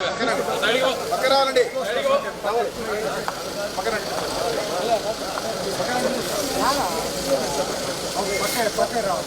పక్క రావాలండి రావాలి పక్కన. పక్క పక్క రావాలి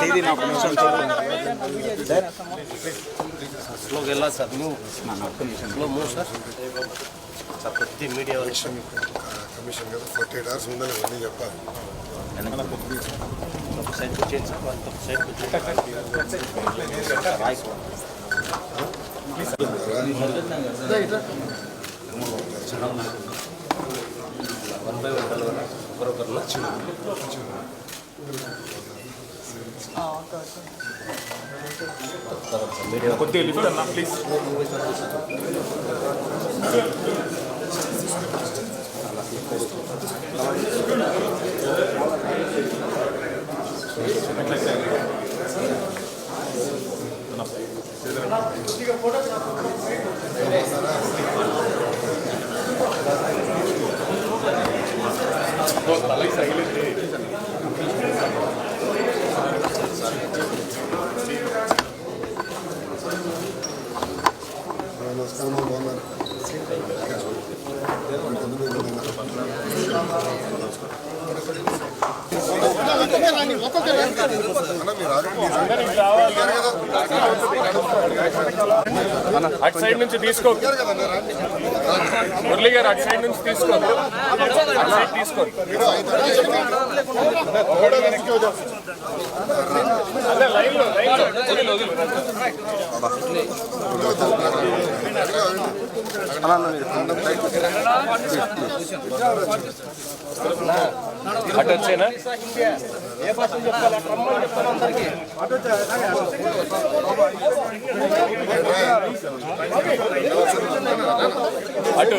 చేది నా ఒక్క నిమిషం స్లోకి వెళ్ళాలి సార్? ఒక్క నిమిషం. Slow move sir? సార్ కొద్దిగా లిఫ్ట్ అన్న ప్లీజ్ నమస్కారం బాగున్నారు అన్న అటు సైడ్ నుంచి తీసుకో. మురళి గారు అటు సైడ్ నుంచి తీసుకో. అటు సైడ్ తీసుకో. అదే లైన్లో లైన్లో వదిలు, వదిలు. అటు వచ్చేనా? అటు